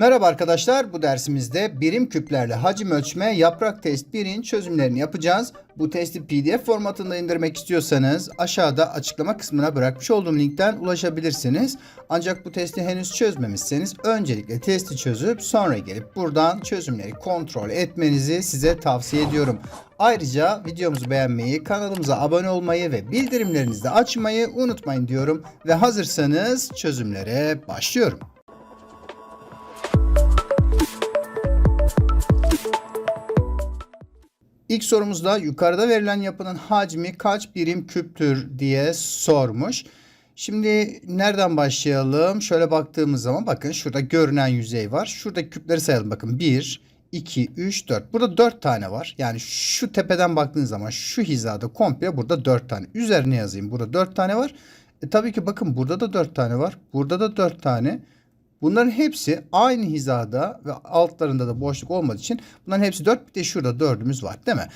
Merhaba arkadaşlar, bu dersimizde birim küplerle hacim ölçme yaprak test 1'in çözümlerini yapacağız. Bu testi pdf formatında indirmek istiyorsanız aşağıda açıklama kısmına bırakmış olduğum linkten ulaşabilirsiniz. Ancak bu testi henüz çözmemişseniz öncelikle testi çözüp sonra gelip buradan çözümleri kontrol etmenizi size tavsiye ediyorum. Ayrıca videomuzu beğenmeyi, kanalımıza abone olmayı ve bildirimlerinizi de açmayı unutmayın diyorum. Ve hazırsanız çözümlere başlıyorum. İlk sorumuzda yukarıda verilen yapının hacmi kaç birim küptür diye sormuş. Şimdi nereden başlayalım? Şöyle baktığımız zaman bakın şurada görünen yüzey var. Şuradaki küpleri sayalım bakın. 1, 2, 3, 4. Burada 4 tane var. Yani şu tepeden baktığınız zaman şu hizada komple burada 4 tane. Üzerine yazayım. Burada 4 tane var. E tabii ki bakın burada da 4 tane var. Burada da 4 tane. Bunların hepsi aynı hizada ve altlarında da boşluk olmadığı için bunların hepsi 4 bir de şurada 4'ümüz var değil mi?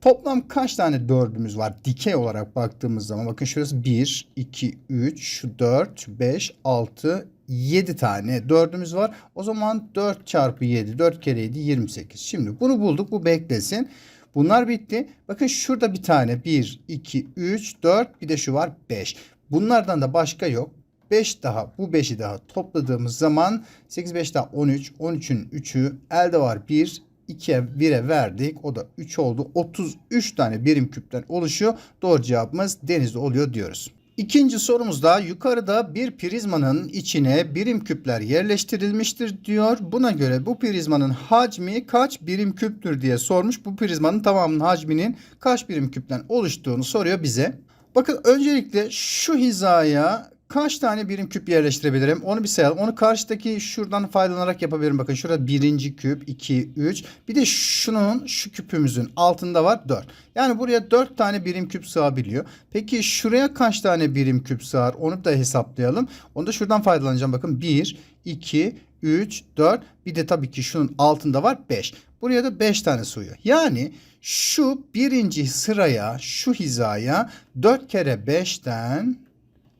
Toplam kaç tane 4'ümüz var dikey olarak baktığımız zaman bakın şurası 1, 2, 3, şu 4, 5, 6, 7 tane 4'ümüz var. O zaman 4 çarpı 7, 4 kere 7, 28. Şimdi bunu bulduk bu beklesin. Bunlar bitti. Bakın şurada bir tane 1, 2, 3, 4 bir de şu var 5. Bunlardan da başka yok. 5 daha bu 5'i daha topladığımız zaman 8 5 daha 13. 13'ün 3'ü elde var 1. 2'ye 1'e verdik. O da 3 oldu. 33 tane birim küpten oluşuyor. Doğru cevabımız denizde oluyor diyoruz. İkinci sorumuzda yukarıda bir prizmanın içine birim küpler yerleştirilmiştir diyor. Buna göre bu prizmanın hacmi kaç birim küptür diye sormuş. Bu prizmanın tamamının hacminin kaç birim küpten oluştuğunu soruyor bize. Bakın öncelikle şu hizaya kaç tane birim küp yerleştirebilirim? Onu bir sayalım. Onu karşıdaki şuradan faydalanarak yapabilirim. Bakın şurada birinci küp, 2, 3. Bir de şunun, şu küpümüzün altında var 4. Yani buraya 4 tane birim küp sığabiliyor. Peki şuraya kaç tane birim küp sığar? Onu da hesaplayalım. Onu da şuradan faydalanacağım. Bakın 1, 2, 3, 4. Bir de tabii ki şunun altında var 5. Buraya da 5 tane sığıyor. Yani şu birinci sıraya, şu hizaya 4 kere 5'ten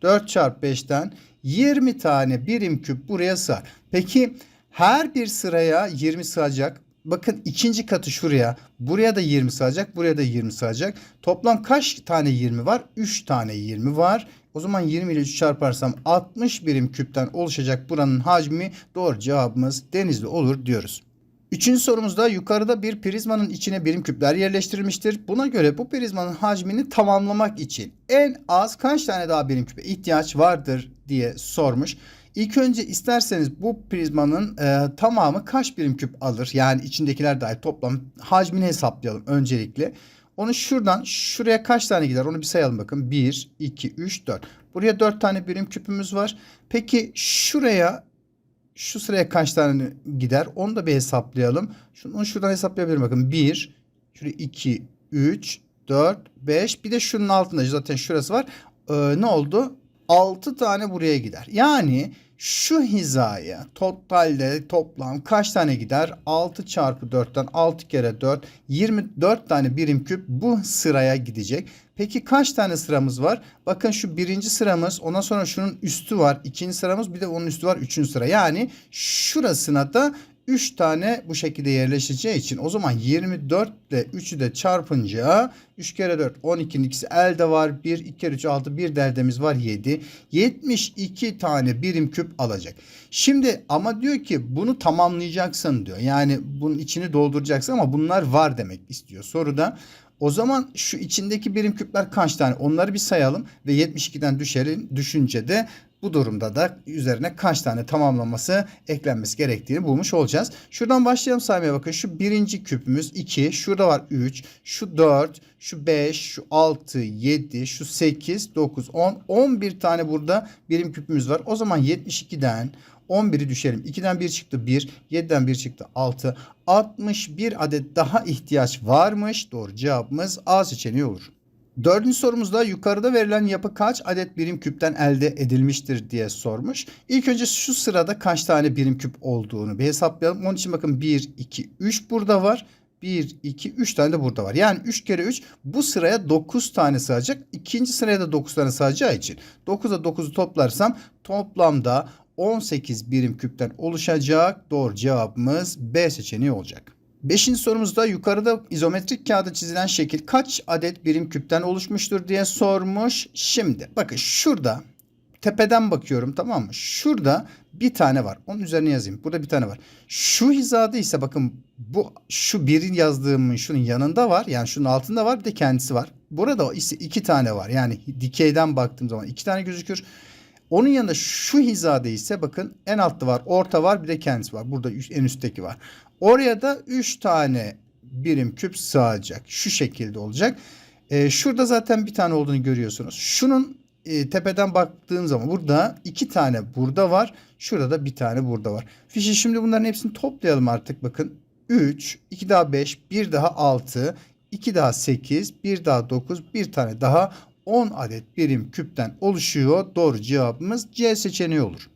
4 çarpı 5'ten 20 tane birim küp buraya sığar. Peki her bir sıraya 20 sığacak. Bakın ikinci katı şuraya. Buraya da 20 sığacak. Buraya da 20 sığacak. Toplam kaç tane 20 var? 3 tane 20 var. O zaman 20 ile 3 çarparsam 60 birim küpten oluşacak buranın hacmi doğru cevabımız denizli olur diyoruz. Üçüncü sorumuzda yukarıda bir prizmanın içine birim küpler yerleştirilmiştir. Buna göre bu prizmanın hacmini tamamlamak için en az kaç tane daha birim küpe ihtiyaç vardır diye sormuş. İlk önce isterseniz bu prizmanın e, tamamı kaç birim küp alır? Yani içindekiler dahil toplam hacmini hesaplayalım öncelikle. Onu şuradan şuraya kaç tane gider onu bir sayalım bakın. 1, 2, 3, 4. Buraya 4 tane birim küpümüz var. Peki şuraya şu sıraya kaç tane gider? Onu da bir hesaplayalım. Şunu şuradan hesaplayabilirim. Bakın 1, şuraya 2, 3, 4, 5. Bir de şunun altında zaten şurası var. Ee, ne oldu? 6 tane buraya gider. Yani şu hizaya totalde toplam kaç tane gider? 6 çarpı 4'ten 6 kere 4 24 tane birim küp bu sıraya gidecek. Peki kaç tane sıramız var? Bakın şu birinci sıramız ondan sonra şunun üstü var. ikinci sıramız bir de onun üstü var. Üçüncü sıra. Yani şurasına da 3 tane bu şekilde yerleşeceği için o zaman 24 ile 3'ü de çarpınca 3 kere 4 12'nin ikisi elde var. 1 2 kere 3 6 bir derdemiz var 7. 72 tane birim küp alacak. Şimdi ama diyor ki bunu tamamlayacaksın diyor. Yani bunun içini dolduracaksın ama bunlar var demek istiyor soruda. O zaman şu içindeki birim küpler kaç tane? Onları bir sayalım ve 72'den düşerin düşünce de bu durumda da üzerine kaç tane tamamlaması eklenmesi gerektiğini bulmuş olacağız. Şuradan başlayalım saymaya bakın. Şu birinci küpümüz 2, şurada var 3, şu 4, şu 5, şu 6, 7, şu 8, 9, 10, 11 tane burada birim küpümüz var. O zaman 72'den 11'i düşelim. 2'den 1 çıktı 1. 7'den 1 çıktı 6. 61 adet daha ihtiyaç varmış. Doğru cevabımız A seçeneği olur. Dördüncü sorumuzda yukarıda verilen yapı kaç adet birim küpten elde edilmiştir diye sormuş. İlk önce şu sırada kaç tane birim küp olduğunu bir hesaplayalım. Onun için bakın 1, 2, 3 burada var. 1, 2, 3 tane de burada var. Yani 3 kere 3 bu sıraya 9 tane sığacak. İkinci sıraya da 9 tane sığacağı için 9'a 9'u toplarsam toplamda 18 birim küpten oluşacak. Doğru cevabımız B seçeneği olacak. Beşinci sorumuzda yukarıda izometrik kağıda çizilen şekil kaç adet birim küpten oluşmuştur diye sormuş. Şimdi bakın şurada tepeden bakıyorum tamam mı? Şurada bir tane var. Onun üzerine yazayım. Burada bir tane var. Şu hizada ise bakın bu şu birin yazdığımın şunun yanında var. Yani şunun altında var bir de kendisi var. Burada ise iki tane var. Yani dikeyden baktığım zaman iki tane gözükür. Onun yanında şu hizada ise bakın en altta var, orta var, bir de kendisi var. Burada en üstteki var. Oraya da 3 tane birim küp sığacak. Şu şekilde olacak. Ee, şurada zaten bir tane olduğunu görüyorsunuz. Şunun e, tepeden baktığım zaman burada iki tane burada var. Şurada da bir tane burada var. Fişi şimdi bunların hepsini toplayalım artık. Bakın 3, 2 daha 5, 1 daha 6, 2 daha 8, 1 daha 9, bir tane daha 10 adet birim küpten oluşuyor. Doğru cevabımız C seçeneği olur.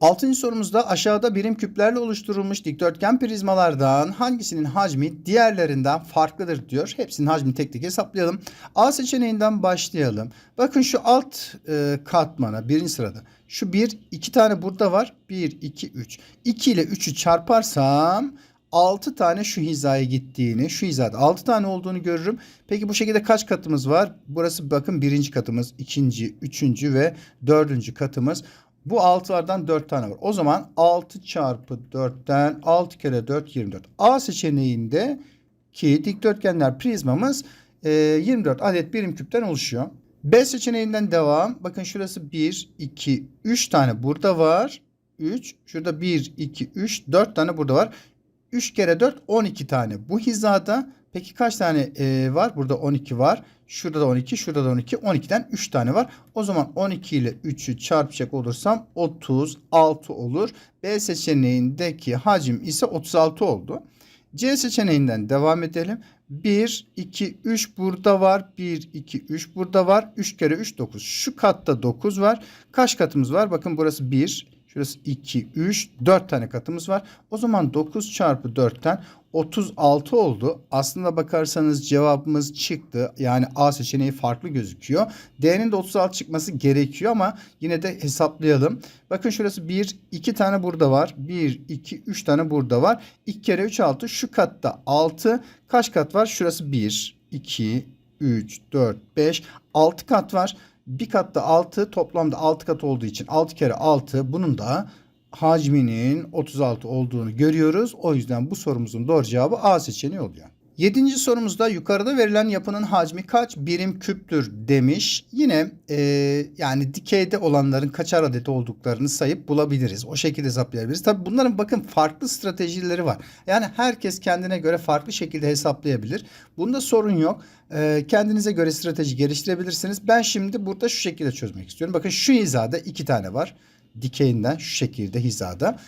Altıncı sorumuzda aşağıda birim küplerle oluşturulmuş dikdörtgen prizmalardan hangisinin hacmi diğerlerinden farklıdır diyor. Hepsinin hacmini tek tek hesaplayalım. A seçeneğinden başlayalım. Bakın şu alt e, katmana birinci sırada. Şu bir, iki tane burada var. Bir, iki, üç. 2 ile 3'ü çarparsam 6 tane şu hizaya gittiğini, şu hizada 6 tane olduğunu görürüm. Peki bu şekilde kaç katımız var? Burası bakın birinci katımız, ikinci, üçüncü ve dördüncü katımız. Bu 6'lardan 4 tane var. O zaman 6 çarpı 4'ten 6 kere 4 24. A seçeneğinde ki dikdörtgenler prizmamız e, 24 adet birim küpten oluşuyor. B seçeneğinden devam. Bakın şurası 1, 2, 3 tane burada var. 3. Şurada 1, 2, 3, 4 tane burada var. 3 kere 4 12 tane. Bu hizada peki kaç tane e, var? Burada 12 var. Şurada da 12, şurada da 12. 12'den 3 tane var. O zaman 12 ile 3'ü çarpacak olursam 36 olur. B seçeneğindeki hacim ise 36 oldu. C seçeneğinden devam edelim. 1, 2, 3 burada var. 1, 2, 3 burada var. 3 kere 3, 9. Şu katta 9 var. Kaç katımız var? Bakın burası 1, Şurası 2, 3, 4 tane katımız var. O zaman 9 çarpı 4'ten 36 oldu. Aslında bakarsanız cevabımız çıktı. Yani A seçeneği farklı gözüküyor. D'nin de 36 çıkması gerekiyor ama yine de hesaplayalım. Bakın şurası 1, 2 tane burada var. 1, 2, 3 tane burada var. 2 kere 3, 6. Şu katta 6. Kaç kat var? Şurası 1, 2, 3, 4, 5, 6 kat var. Bir katta 6 toplamda 6 kat olduğu için 6 kere 6 bunun da hacminin 36 olduğunu görüyoruz. O yüzden bu sorumuzun doğru cevabı A seçeneği oluyor. Yedinci sorumuzda yukarıda verilen yapının hacmi kaç birim küptür demiş. Yine e, yani dikeyde olanların kaçar adet olduklarını sayıp bulabiliriz. O şekilde hesaplayabiliriz. Tabi bunların bakın farklı stratejileri var. Yani herkes kendine göre farklı şekilde hesaplayabilir. Bunda sorun yok. E, kendinize göre strateji geliştirebilirsiniz. Ben şimdi burada şu şekilde çözmek istiyorum. Bakın şu hizada iki tane var. Dikeyinden şu şekilde hizada.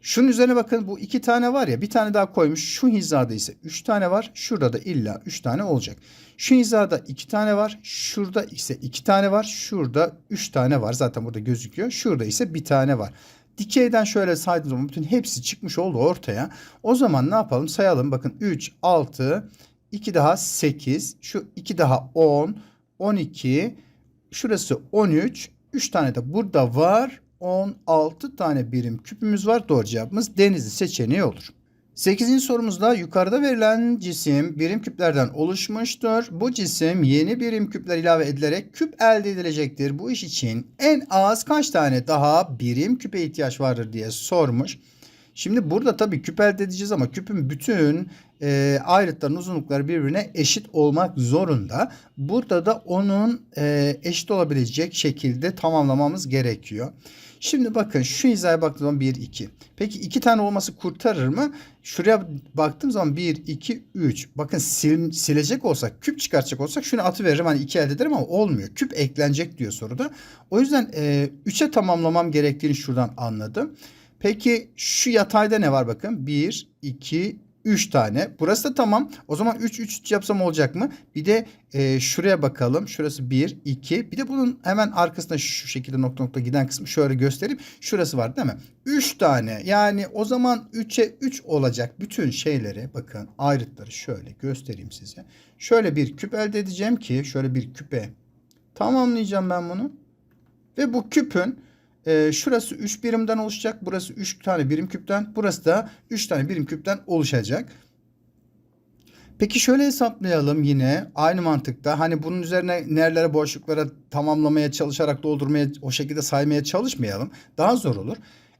Şunun üzerine bakın bu iki tane var ya bir tane daha koymuş. Şu hizada ise üç tane var. Şurada da illa üç tane olacak. Şu hizada iki tane var. Şurada ise iki tane var. Şurada üç tane var. Zaten burada gözüküyor. Şurada ise bir tane var. Dikeyden şöyle saydığım zaman bütün hepsi çıkmış oldu ortaya. O zaman ne yapalım sayalım. Bakın 3, 6, 2 daha 8, şu 2 daha 10, 12, şurası 13, 3 tane de burada var. 16 tane birim küpümüz var. Doğru cevabımız Denizli seçeneği olur. 8. sorumuzda yukarıda verilen cisim birim küplerden oluşmuştur. Bu cisim yeni birim küpler ilave edilerek küp elde edilecektir. Bu iş için en az kaç tane daha birim küpe ihtiyaç vardır diye sormuş. Şimdi burada tabii küp elde edeceğiz ama küpün bütün e, ayrıtların uzunlukları birbirine eşit olmak zorunda. Burada da onun e, eşit olabilecek şekilde tamamlamamız gerekiyor. Şimdi bakın şu hizaya baktığım zaman 1, 2. Peki 2 tane olması kurtarır mı? Şuraya baktığım zaman 1, 2, 3. Bakın sil, silecek olsak, küp çıkartacak olsak şunu atı veririm. Hani 2 elde ederim ama olmuyor. Küp eklenecek diyor soruda. O yüzden e, 3'e tamamlamam gerektiğini şuradan anladım. Peki şu yatayda ne var bakın? 1, 2, 3 tane. Burası da tamam. O zaman 3 3 3 yapsam olacak mı? Bir de e, şuraya bakalım. Şurası 1 2. Bir de bunun hemen arkasında şu şekilde nokta nokta giden kısmı şöyle göstereyim. Şurası var değil mi? 3 tane. Yani o zaman 3'e 3 olacak bütün şeyleri bakın ayrıtları şöyle göstereyim size. Şöyle bir küp elde edeceğim ki şöyle bir küpe tamamlayacağım ben bunu. Ve bu küpün Ee, şurası 3 birimden oluşacak. Burası 3 tane birim küpten. Burası da 3 tane birim küpten oluşacak. Peki şöyle hesaplayalım yine aynı mantıkta. Hani bunun üzerine nerelere boşluklara tamamlamaya çalışarak doldurmaya o şekilde saymaya çalışmayalım. Daha zor olur.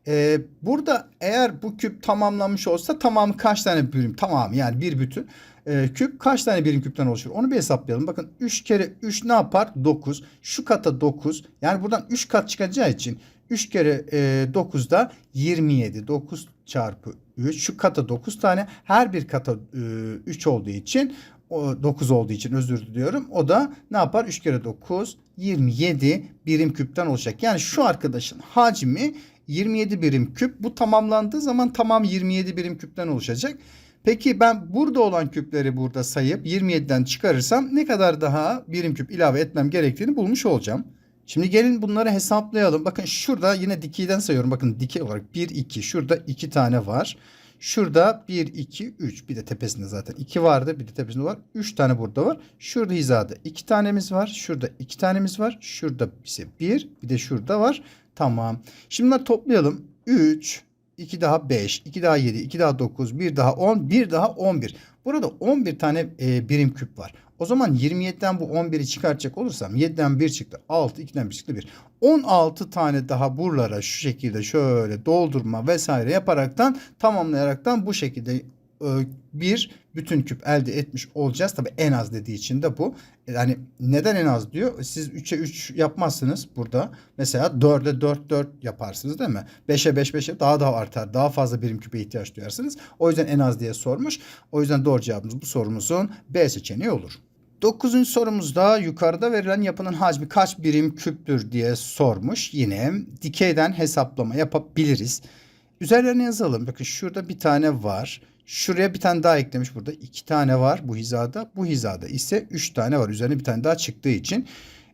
Ee, burada eğer bu küp tamamlanmış olsa tamamı kaç tane birim? Tamamı yani bir bütün. Ee, küp kaç tane birim küpten oluşur? Onu bir hesaplayalım. Bakın 3 kere 3 ne yapar? 9. Şu kata 9. Yani buradan 3 kat çıkacağı için 3 kere e, 9 da 27. 9 çarpı 3. Şu kata 9 tane. Her bir kata e, 3 olduğu için o 9 olduğu için özür diliyorum. O da ne yapar? 3 kere 9 27 birim küpten olacak. Yani şu arkadaşın hacmi 27 birim küp. Bu tamamlandığı zaman tamam 27 birim küpten oluşacak. Peki ben burada olan küpleri burada sayıp 27'den çıkarırsam ne kadar daha birim küp ilave etmem gerektiğini bulmuş olacağım. Şimdi gelin bunları hesaplayalım. Bakın şurada yine dikeyden sayıyorum. Bakın dikey olarak 1, 2. Şurada 2 tane var. Şurada 1, 2, 3. Bir de tepesinde zaten 2 vardı. Bir de tepesinde var. 3 tane burada var. Şurada hizada 2 tanemiz var. Şurada 2 tanemiz var. Şurada ise 1. Bir de şurada var. Tamam. Şimdi bunları toplayalım. 3, 2 daha 5, 2 daha 7, 2 daha 9, 1 daha 10, 1 daha 11. Burada 11 tane e, birim küp var. O zaman 27'den bu 11'i çıkartacak olursam 7'den 1 çıktı 6, 2'den 1 çıktı 1. 16 tane daha buralara şu şekilde şöyle doldurma vesaire yaparaktan tamamlayaraktan bu şekilde e, bir bütün küp elde etmiş olacağız. Tabi en az dediği için de bu. Yani neden en az diyor? Siz 3'e 3 yapmazsınız burada. Mesela 4'e 4 4 yaparsınız değil mi? 5'e 5 5'e daha da artar. Daha fazla birim küpe ihtiyaç duyarsınız. O yüzden en az diye sormuş. O yüzden doğru cevabımız bu sorumuzun B seçeneği olur. Dokuzuncu sorumuzda yukarıda verilen yapının hacmi kaç birim küptür diye sormuş. Yine dikeyden hesaplama yapabiliriz. Üzerlerine yazalım. Bakın şurada bir tane var. Şuraya bir tane daha eklemiş burada. iki tane var bu hizada. Bu hizada ise üç tane var. Üzerine bir tane daha çıktığı için.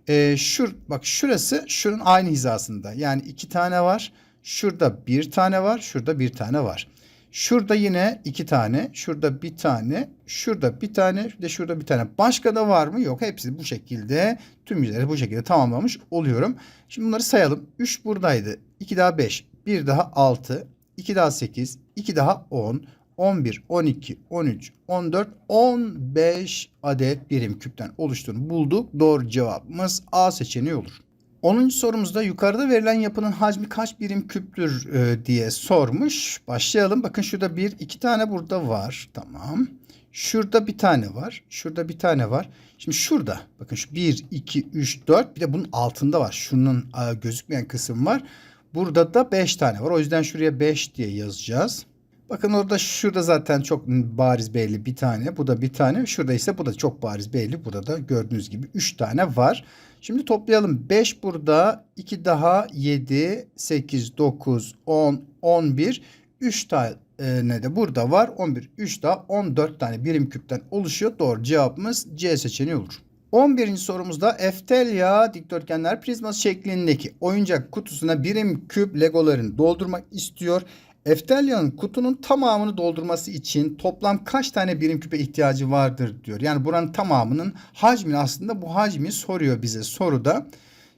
Ee, şur, bak şurası şunun aynı hizasında. Yani iki tane var. Şurada bir tane var. Şurada bir tane var. Şurada yine iki tane. Şurada bir tane. Şurada bir tane. De şurada bir tane. Başka da var mı? Yok. Hepsi bu şekilde. Tüm yüzleri bu şekilde tamamlamış oluyorum. Şimdi bunları sayalım. 3 buradaydı. 2 daha 5. 1 daha 6. 2 daha 8. 2 daha 10. 11, 12, 13, 14, 15 adet birim küpten oluştuğunu bulduk. Doğru cevabımız A seçeneği olur. 10. sorumuzda yukarıda verilen yapının hacmi kaç birim küptür e, diye sormuş. Başlayalım. Bakın şurada bir, iki tane burada var. Tamam. Şurada bir tane var. Şurada bir tane var. Şimdi şurada bakın şu 1, 2, 3, 4 bir de bunun altında var. Şunun e, gözükmeyen kısım var. Burada da 5 tane var. O yüzden şuraya 5 diye yazacağız. Bakın orada şurada zaten çok bariz belli bir tane. Bu da bir tane. Şurada ise bu da çok bariz belli. Burada da gördüğünüz gibi 3 tane var. Şimdi toplayalım. 5 burada. 2 daha 7, 8, 9, 10, 11. 3 tane de burada var. 11, 3 daha 14 tane birim küpten oluşuyor. Doğru cevabımız C seçeneği olur. 11. sorumuzda Eftelya dikdörtgenler prizması şeklindeki oyuncak kutusuna birim küp legolarını doldurmak istiyor. Eftelya'nın kutunun tamamını doldurması için toplam kaç tane birim küpe ihtiyacı vardır diyor. Yani buranın tamamının hacmini aslında bu hacmi soruyor bize soruda.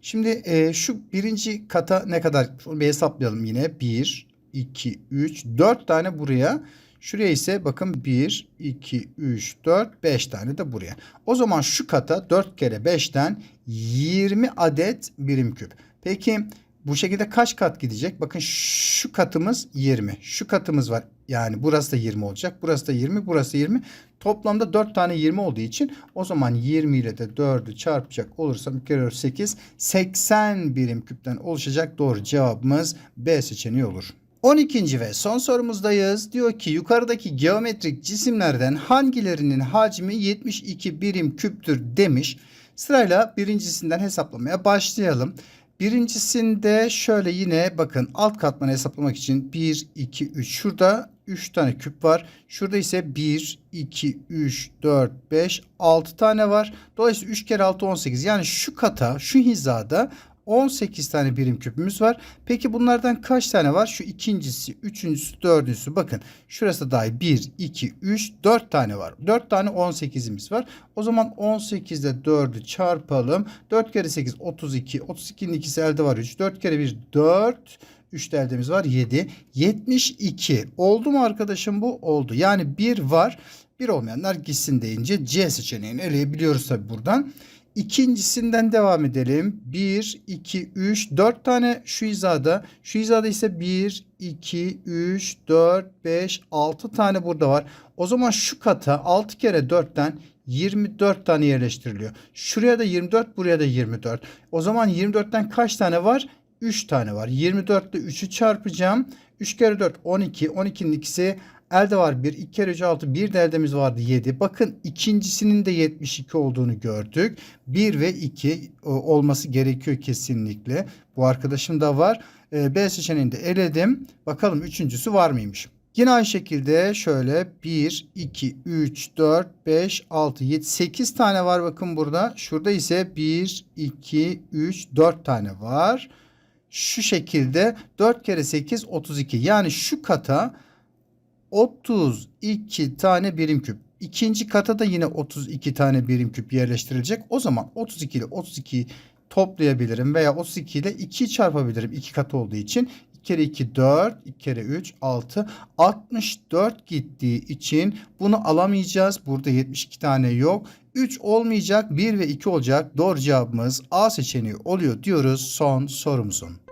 Şimdi e, şu birinci kata ne kadar Şunu bir hesaplayalım yine. 1, 2, 3, 4 tane buraya. Şuraya ise bakın 1, 2, 3, 4, 5 tane de buraya. O zaman şu kata 4 kere 5'ten 20 adet birim küp. Peki bu şekilde kaç kat gidecek? Bakın şu katımız 20. Şu katımız var. Yani burası da 20 olacak. Burası da 20. Burası da 20. Toplamda 4 tane 20 olduğu için o zaman 20 ile de 4'ü çarpacak olursam 2 kere 8 80 birim küpten oluşacak. Doğru cevabımız B seçeneği olur. 12. ve son sorumuzdayız. Diyor ki yukarıdaki geometrik cisimlerden hangilerinin hacmi 72 birim küptür demiş. Sırayla birincisinden hesaplamaya başlayalım. Birincisinde şöyle yine bakın alt katmanı hesaplamak için 1, 2, 3. Şurada 3 tane küp var. Şurada ise 1, 2, 3, 4, 5, 6 tane var. Dolayısıyla 3 kere 6 18. Yani şu kata şu hizada 18 tane birim küpümüz var. Peki bunlardan kaç tane var? Şu ikincisi, üçüncüsü, dördüncüsü. Bakın şurası dahil 1, 2, 3, 4 tane var. 4 tane 18'imiz var. O zaman 18 ile 4'ü çarpalım. 4 kere 8 32. 32'nin ikisi elde var 3. 4 kere 1 4. 3 de eldemiz var 7. 72. Oldu mu arkadaşım bu? Oldu. Yani 1 var. 1 olmayanlar gitsin deyince C seçeneğini eleyebiliyoruz tabi buradan. İkincisinden devam edelim. 1, 2, 3, 4 tane şu hizada. Şu hizada ise 1, 2, 3, 4, 5, 6 tane burada var. O zaman şu kata 6 kere 4'ten 24 tane yerleştiriliyor. Şuraya da 24, buraya da 24. O zaman 24'ten kaç tane var? 3 tane var. 24 ile 3'ü çarpacağım. 3 kere 4 12. 12'nin ikisi elde var 1. 2 kere 3 6. Bir de eldemiz vardı 7. Bakın ikincisinin de 72 olduğunu gördük. 1 ve 2 e, olması gerekiyor kesinlikle. Bu arkadaşım da var. E, B seçeneğini de eledim. Bakalım üçüncüsü var mıymış? Yine aynı şekilde şöyle 1, 2, 3, 4, 5, 6, 7, 8 tane var bakın burada. Şurada ise 1, 2, 3, 4 tane var. Şu şekilde 4 kere 8 32. Yani şu kata 32 tane birim küp. İkinci kata da yine 32 tane birim küp yerleştirilecek. O zaman 32 ile 32 toplayabilirim veya 32 ile 2 çarpabilirim. 2 kat olduğu için 2 kere 2 4, 2 kere 3 6, 64 gittiği için bunu alamayacağız. Burada 72 tane yok. 3 olmayacak, 1 ve 2 olacak. Doğru cevabımız A seçeneği oluyor diyoruz son sorumuzun.